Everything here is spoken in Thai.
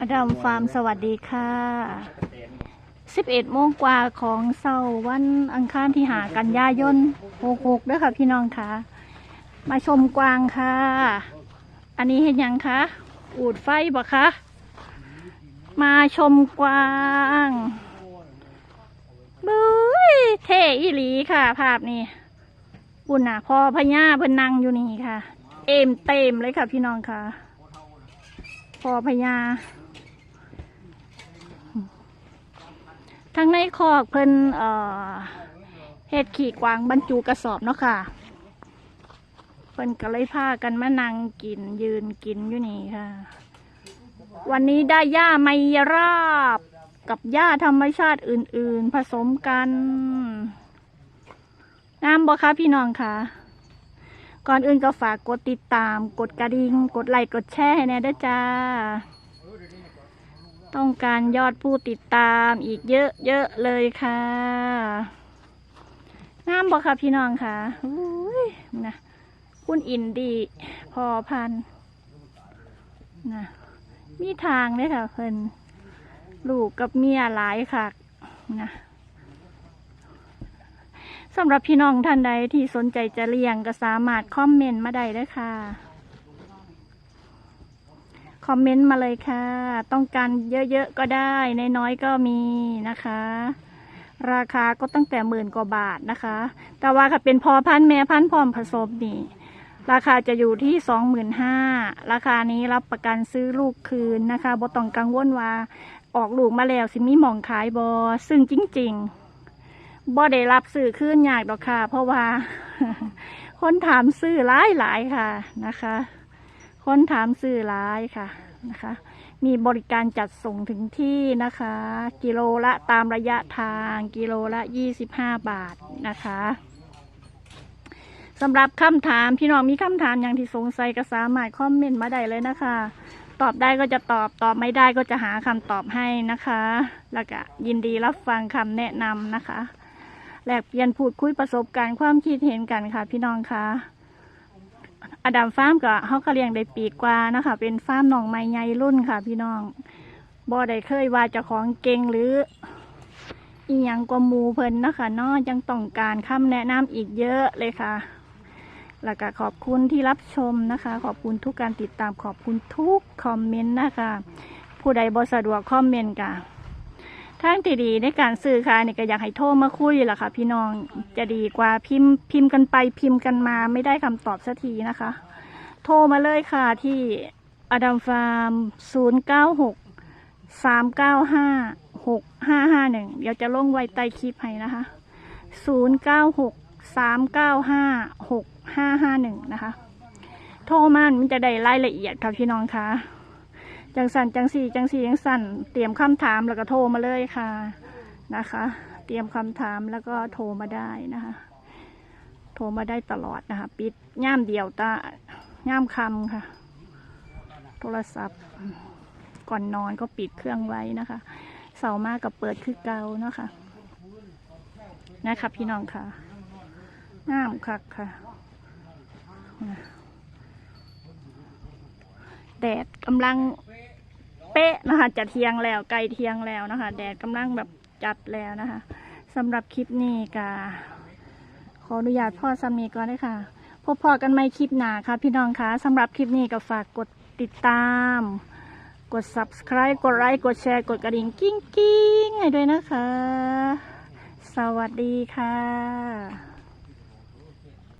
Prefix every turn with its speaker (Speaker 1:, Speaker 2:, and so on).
Speaker 1: อดัมฟาร์มสวัสดีค่ะ 11โมงกว่าของเสาร์วันอังคารที่หากันยายน66ด้วยค่ะพี่น้องค่ะ มาชมกวางค่ะ อันนี้เห็นยังคะอูดไฟบ่คะ มาชมกวางบุ้ยเท่อีหลีค่ะ ภาพนี้ปุ่นน่ะพอพญาเพิ่นนั่งอยู่นี่ค่ะ เอ็มเต็มเลยค่ะพี่น้องค่ะ พอพญา ทั้งในคอกเพิ่นเอ่อเฮ็ดขี่กวางบรรจุกระสอบเนาะค่ะเพิ่นก็เลยพากันมานั่งกินยืนกินอยู่นี่ค่ะ วันนี้ได้หญ้าไมยราบกับหญ้าธรรมชาติอื่น ๆ ผสมกันงามบ่คะพี่น้องคะก่อนอื่นก็ฝากกดติดตาม กดกระดิ่ง กดไลค์ กดแชร์ให้แน่ด้วยจ้า ต้องการยอดผู้ติดตามอีกเยอะๆเลยค่ะงามบ่ค่ะพี่น้องค่ะอุ้ยนะคุณอินดีพอพันนะมีทางเลยค่ะเพิ่นลูกกับเมียหลายค่ะนะสำหรับพี่น้องท่านใดที่สนใจจะเลี้ยงก็สามารถคอมเมนต์มาได้เลยค่ะ อมเมนต์มาเลยค่ะ ต้องการเยอะๆก็ได้ น้อยๆก็มีนะคะ ราคาก็ตั้งแต่หมื่นกว่าบาทนะคะ แต่ว่าค่ะเป็นพอพันแม่พันพร้อมผสมนี่ ราคาจะอยู่ที่สองหมื่นห้าราคานี้รับประกันซื้อลูกคืนนะคะบ่ต้องกังวลว่าออกลูกมาแล้วสิมีหมองขายบอซึ่งจริงๆบ่ได้รับซื้อคืนยากดอกค่ะ เพราะว่าคนถามซื้อหลายๆค่ะนะคะ คนถามซื้อหลายค่ะนะคะ มีบริการจัดส่งถึงที่นะคะ กิโลละตามระยะทางกิโลละ 25 บาทนะคะสำหรับคำถามพี่น้องมีคำถามอย่างที่สงสัยก็สามารถคอมเมนต์มาได้เลยนะคะ ตอบได้ก็จะตอบตอบไม่ได้ก็จะหาคำตอบให้นะคะ แล้วก็ยินดีรับฟังคำแนะนำนะคะแลกเปลี่ยนพูดคุยประสบการณ์ความคิดเห็นกันค่ะพี่น้องคะ อดัมฟาร์มก็เขาก็เลี้ยงได้ปีกว่านะคะ เป็นฟาร์มหนองไม้ใหญ่รุ่นค่ะ พี่น้องบ่ได้เคยว่าจะของเก่งหรืออีหยังกว่ามูเพิ่นนะคะนาะยังต้องการคำแนะนำอีกเยอะเลยค่ะ แล้วก็ขอบคุณที่รับชมนะคะ ขอบคุณทุกการติดตามขอบคุณทุกคอมเมนต์นะคะ ผู้ใดบ่สะดวกคอมเมนต์กะ ทางที่ดีในการซื้อขายนี่ก็อยากให้โทรมาคุยล่ะค่ะ พี่น้องจะดีกว่าพิมพ์พิมพ์กันไปพิมพ์กันมาไม่ได้คำตอบสักทีนะคะ โทรมาเลยค่ะที่อดัมฟาร์ม 0 9 6 3 9 5 6 5 5 1 เดี๋ยวจะลงไว้ใต้คลิปให้นะคะ 0 9 6 3 9 5 6 5 5 1 นะคะ โทรมามันจะได้รายละเอียดค่ะพี่น้องคะ จังสันจังสี่จังสี่จังสันเตรียมคำถามแล้วก็โทรมาเลยค่ะนะคะ เตรียมคำถามแล้วก็โทรมาได้นะคะ โทรมาได้ตลอดนะคะ ปิดย่ามเดียวตาย่ามคำค่ะ โทรศัพท์ ก่อนนอนก็ปิดเครื่องไว้นะคะ เสาร์มากกับเปิดคือเกาเนาะค่ะนะคะพี่น้องค่ะงามคักค่ะแดดกำลัง ป๊ะนะคะ จะเทียงแล้วใกล้เทียงแล้วนะคะ แดดกำลังแบบจัดแล้วนะคะสำหรับคลิปนี้ก็ขออนุญาตพ่อสามีก่อนเลยค่ะ พบพอกันไม่คลิปหนาค่ะ พี่น้องคะสำหรับคลิปนี้ก็ฝากกดติดตาม กด subscribe กดไลค์กดแชร์กดกระดิ่งกิ้งกิ้งให้ด้วยนะคะ สวัสดีค่ะ